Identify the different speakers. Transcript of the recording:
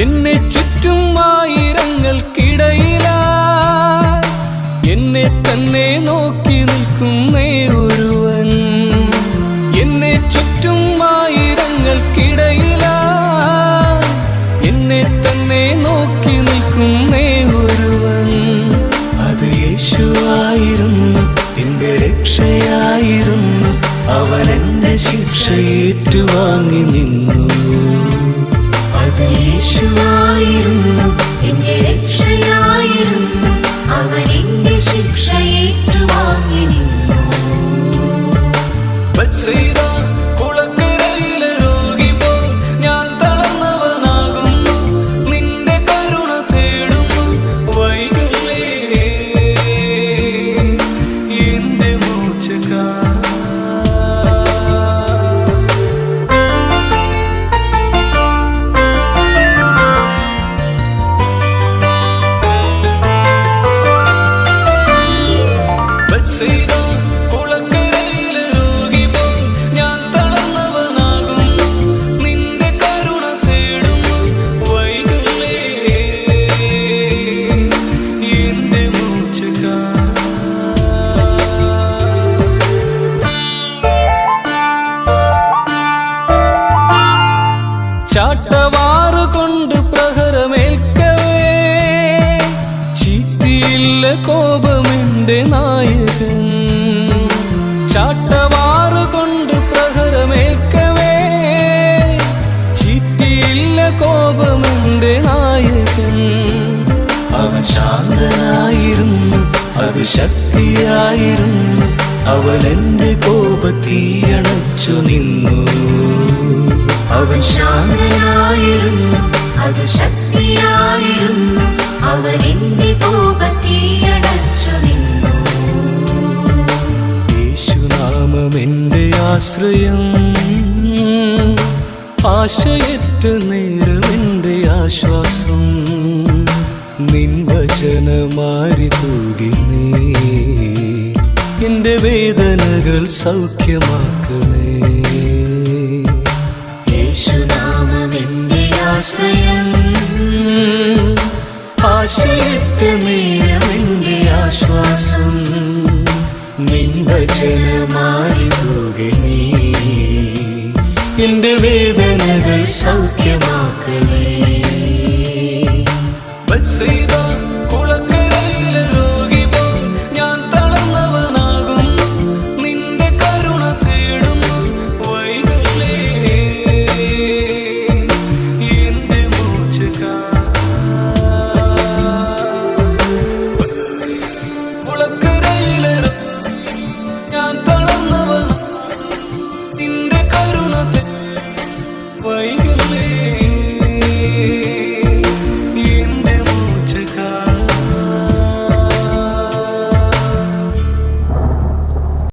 Speaker 1: എന്നെ ചുറ്റും ആയിരങ്ങൾക്കിടയിലാ. എന്നെ തന്നെ നോക്കി നിൽക്കുന്നേ ഒരുവൻ എന്നെ ചുറ്റും ആയിരങ്ങൾക്കിടയിലാ. എന്നെ തന്നെ നോക്കി നിൽക്കുന്നേ ഒരുവൻ അത് യേശുവായിരുന്നു എന്റെ രക്ഷയായിരുന്നു. അവൻ എന്റെ ശിക്ഷ ഏറ്റുവാങ്ങി നിന്നു. യേശുവായിരുന്നു.
Speaker 2: എന്റെ രക്ഷയായിരുന്നു. അവൻ എന്റെ ശിക്ഷ ഏറ്റുവാങ്ങി നിന്നു
Speaker 1: ചാട്ടവാറു കൊണ്ട് പ്രഹരമേൽക്കവേ. ചീറ്റിയില്ല കോപമെന്റെ നായകൻ. ചാട്ടവാറു കൊണ്ട് പ്രഹരമേൽക്കവേ. ചീറ്റിയില്ല കോപമെന്റെ നായകൻ. അവൻ ശാന്തനായിരുന്നു അത് ശക്തിയായിരുന്നു. അവൻ എന്റെ കോപത്തീയണച്ചു അവൻ ശാന്തനായിരുന്നു
Speaker 2: അത് ശക്തിയായിരുന്നു. അവൻ കോപത്തീയടച്ചു നിന്നു.
Speaker 1: ആശ്രയം. ആശയറ്റ നേരം എന്റെ ആശ്വാസം. നിൻ വചനമാരി തൂകി നീ. എന്റെ വേദനകൾ സൗഖ്യമാക്കണേ. എന്റെ വേദനകൾ സൗഖ്യമാക്കണേ. ബത്സയിദ